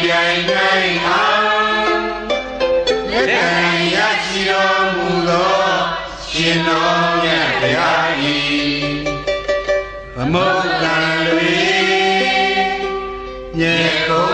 ပြိုင်နိုင်အောင်လက်ခံရရှိတော်မူသောရှင်တော်မြတ်ဗျာဤဗမုတ်တံတွေမြေကုန်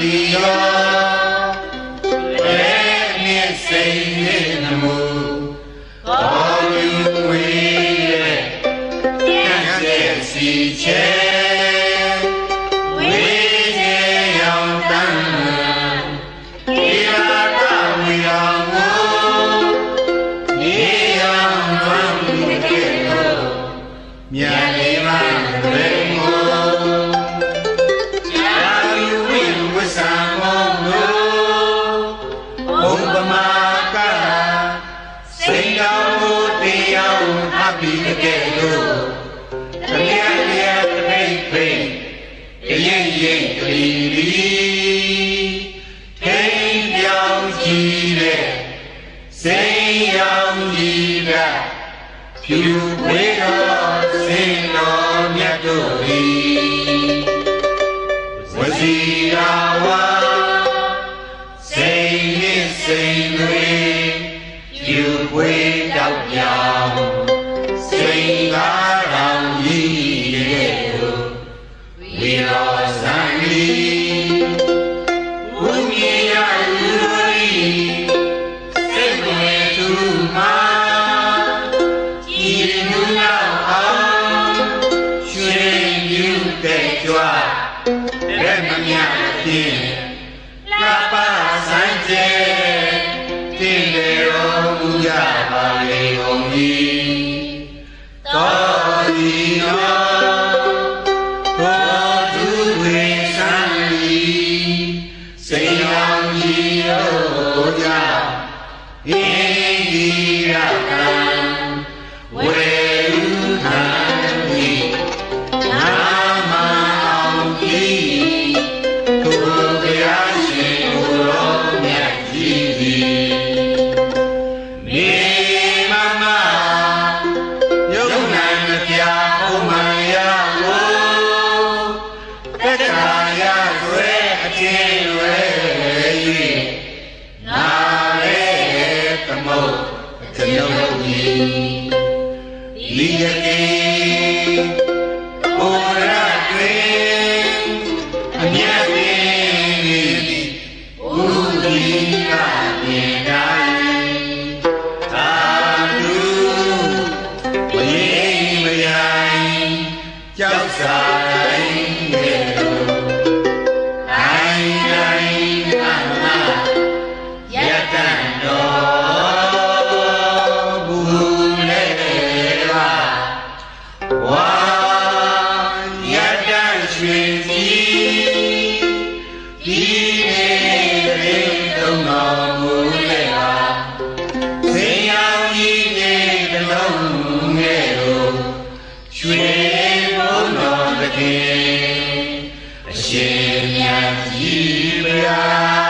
တိယောဝေမြင့်စိန်နေနမူကောင်းယူဝေရဲ့ဉာဏ်စေစီချေဝေရေယောင်တန်တိယတာဝိယောဝနေယံဝံတေကိုမြတ်လေးပါးတရေ ပြီးတကယ်လို့သမယတရားသမိတ်ဖိန်ရင်ရင်တရီလီထိန်ပြောင်းကြည့်တဲ့စိန်ရောင်ကြီးကဖြူဝေတော်စိန်တော်မြတ်တို့ဤဝစီရာဝါစိန်နှင့်စိန်တွေဖြူဝေတောက်ပြောင်း လက်မမြအပြင်လှပဆိုင်ကျဲတင်လေတော်မူကြပါလေကုန်၏တော်ဒီတော် ကျွန်ုပ်ဤဤရဲ့ ခင်အရှင်မြတ်ကြီးဗျာ